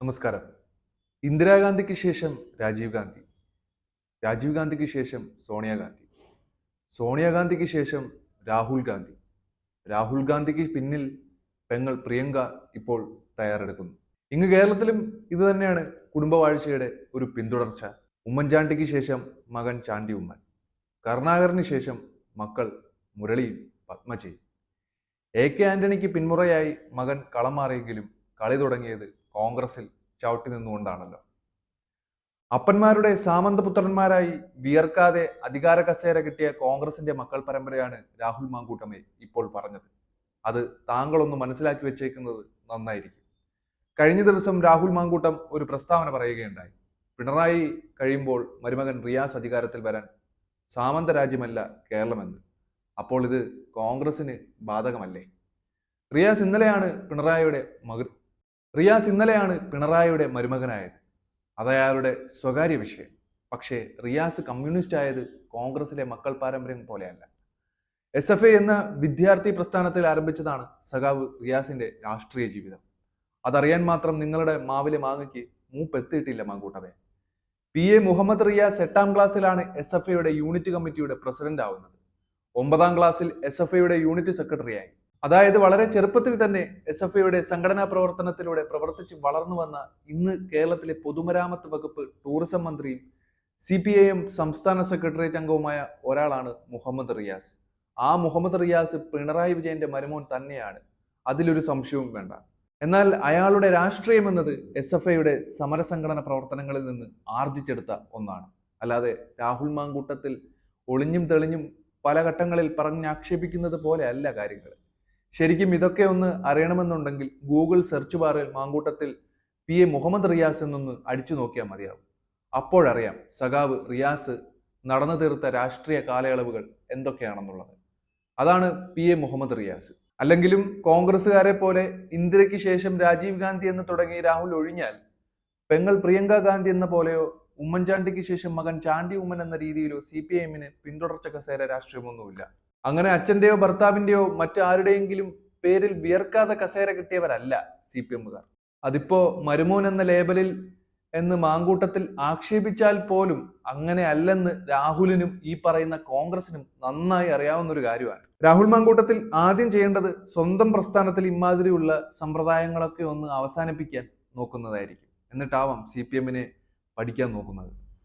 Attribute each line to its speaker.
Speaker 1: നമസ്കാരം. ഇന്ദിരാഗാന്ധിക്ക് ശേഷം രാജീവ് ഗാന്ധി. രാജീവ് ഗാന്ധിക്ക് ശേഷം സോണിയാഗാന്ധി സോണിയാഗാന്ധിക്ക് ശേഷം രാഹുൽ ഗാന്ധി. രാഹുൽ ഗാന്ധിക്ക് പിന്നിൽ പെങ്ങൾ പ്രിയങ്ക ഇപ്പോൾ തയ്യാറെടുക്കുന്നു. ഇങ്ങ് കേരളത്തിലും ഇത് തന്നെയാണ് കുടുംബവാഴ്ചയുടെ ഒരു പിന്തുടർച്ച. ഉമ്മൻചാണ്ടിക്ക് ശേഷം മകൻ ചാണ്ടി ഉമ്മൻ. കരുണാകരന് ശേഷം മക്കൾ മുരളിയും പത്മജയും എ കെ ആന്റണിക്ക് പിന്മുറയായി മകൻ കളം മാറിയെങ്കിലും കളി തുടങ്ങിയത് കോൺഗ്രസിൽ ചവിട്ടി നിന്നുകൊണ്ടാണല്ലോ. അപ്പന്മാരുടെ സാമന്തപുത്രന്മാരായി വിയർക്കാതെ അധികാര കസേര കിട്ടിയ കോൺഗ്രസിന്റെ മക്കൾ പരമ്പരയാണ് രാഹുൽ മാങ്കൂട്ടമേ ഇപ്പോൾ പറഞ്ഞത്. അത് താങ്കളൊന്ന് മനസ്സിലാക്കി വെച്ചേക്കുന്നത് നന്നായിരിക്കും. കഴിഞ്ഞ ദിവസം രാഹുൽ മാങ്കൂട്ടം ഒരു പ്രസ്താവന പറയുകയുണ്ടായി. പിണറായി കഴിയുമ്പോൾ മരുമകൻ റിയാസ് അധികാരത്തിൽ വരാൻ സാമന്ത രാജ്യമല്ല കേരളമെന്ന്. അപ്പോൾ ഇത് കോൺഗ്രസിന് ബാധകമല്ലേ? റിയാസ് ഇന്നലെയാണ് പിണറായിയുടെ മകൻ റിയാസ് ഇന്നലെയാണ് പിണറായിയുടെ മരുമകനായത്. അതയാളുടെ സ്വകാര്യ വിഷയം. പക്ഷേ റിയാസ് കമ്മ്യൂണിസ്റ്റ് ആയത് കോൺഗ്രസിലെ മക്കൾ പാരമ്പര്യം പോലെയല്ല. എസ് എഫ് ഐ എന്ന വിദ്യാർത്ഥി പ്രസ്ഥാനത്തിൽ ആരംഭിച്ചതാണ് സഖാവ് റിയാസിന്റെ രാഷ്ട്രീയ ജീവിതം. അതറിയാൻ മാത്രം നിങ്ങളുടെ മാവിലെ മാങ്ങയ്ക്ക് മൂപ്പെത്തിയിട്ടില്ല മാങ്കൂട്ടവേ പി. എ. മുഹമ്മദ് റിയാസ് എട്ടാം ക്ലാസ്സിലാണ് എസ് എഫ് ഐയുടെ യൂണിറ്റ് കമ്മിറ്റിയുടെ പ്രസിഡന്റ് ആവുന്നത് ഒമ്പതാം ക്ലാസ്സിൽ എസ് എഫ് ഐയുടെ യൂണിറ്റ് സെക്രട്ടറിയായി. അതായത് വളരെ ചെറുപ്പത്തിൽ തന്നെ എസ് എഫ് ഐയുടെ സംഘടനാ പ്രവർത്തനത്തിലൂടെ പ്രവർത്തിച്ച് വളർന്നു വന്ന ഇന്ന് കേരളത്തിലെ പൊതുമരാമത്ത് വകുപ്പ് ടൂറിസം മന്ത്രിയും സി പി ഐ എം സംസ്ഥാന സെക്രട്ടേറിയറ്റ് അംഗവുമായ ഒരാളാണ് മുഹമ്മദ് റിയാസ്. ആ മുഹമ്മദ് റിയാസ് പിണറായി വിജയന്റെ മരുമോൻ തന്നെയാണ്. അതിലൊരു സംശയവും വേണ്ട. എന്നാൽ അയാളുടെ രാഷ്ട്രീയം എന്നത് എസ് എഫ് ഐയുടെ സമരസംഘടന പ്രവർത്തനങ്ങളിൽ നിന്ന് ആർജിച്ചെടുത്ത ഒന്നാണ്. അല്ലാതെ രാഹുൽ മാങ്കൂട്ടത്തിൽ ഒളിഞ്ഞും തെളിഞ്ഞും പല ഘട്ടങ്ങളിൽ പറഞ്ഞാക്ഷേപിക്കുന്നത് പോലെ അല്ല കാര്യങ്ങൾ. ശരിക്കും ഇതൊക്കെ ഒന്ന് അറിയണമെന്നുണ്ടെങ്കിൽ ഗൂഗിൾ സെർച്ച് ബാറിൽ മാങ്കൂട്ടത്തിൽ പി എ മുഹമ്മദ് റിയാസ് എന്നൊന്ന് അടിച്ചു നോക്കിയാൽ മതിയാവും. അപ്പോഴറിയാം സഖാവ് റിയാസ് നടന്നു തീർത്ത രാഷ്ട്രീയ കാലയളവുകൾ എന്തൊക്കെയാണെന്നുള്ളത്. അതാണ് പി എ മുഹമ്മദ് റിയാസ്. അല്ലെങ്കിലും കോൺഗ്രസ്സുകാരെ പോലെ ഇന്ദിരയ്ക്ക് ശേഷം രാജീവ് ഗാന്ധി എന്ന് തുടങ്ങി രാഹുൽ ഒഴിഞ്ഞാൽ പെങ്ങൾ പ്രിയങ്ക ഗാന്ധി എന്ന പോലെയോ ഉമ്മൻചാണ്ടിക്ക് ശേഷം മകൻ ചാണ്ടി ഉമ്മൻ എന്ന രീതിയിലോ സി പി ഐ എമ്മിന് പിന്തുടർച്ച കസേര രാഷ്ട്രീയമൊന്നുമില്ല. അങ്ങനെ അച്ഛന്റെയോ ഭർത്താവിന്റെയോ മറ്റാരുടെയെങ്കിലും പേരിൽ വിയർക്കാതെ കസേര കിട്ടിയവരല്ല സി പി എമ്മുകാർ. അതിപ്പോ മരുമോൻ എന്ന ലേബലിൽ എന്ന് മാങ്കൂട്ടത്തിൽ ആക്ഷേപിച്ചാൽ പോലും അങ്ങനെ അല്ലെന്ന് രാഹുലിനും ഈ പറയുന്ന കോൺഗ്രസിനും നന്നായി അറിയാവുന്ന ഒരു കാര്യമാണ്. രാഹുൽ മാങ്കൂട്ടത്തിൽ ആദ്യം ചെയ്യേണ്ടത് സ്വന്തം പ്രസ്ഥാനത്തിൽ ഇമാതിരിയുള്ള സമ്പ്രദായങ്ങളൊക്കെ ഒന്ന് അവസാനിപ്പിക്കാൻ നോക്കുന്നതായിരിക്കും. എന്നിട്ടാവാം സി പി എമ്മിനെ പഠിക്കാൻ നോക്കുന്നത്.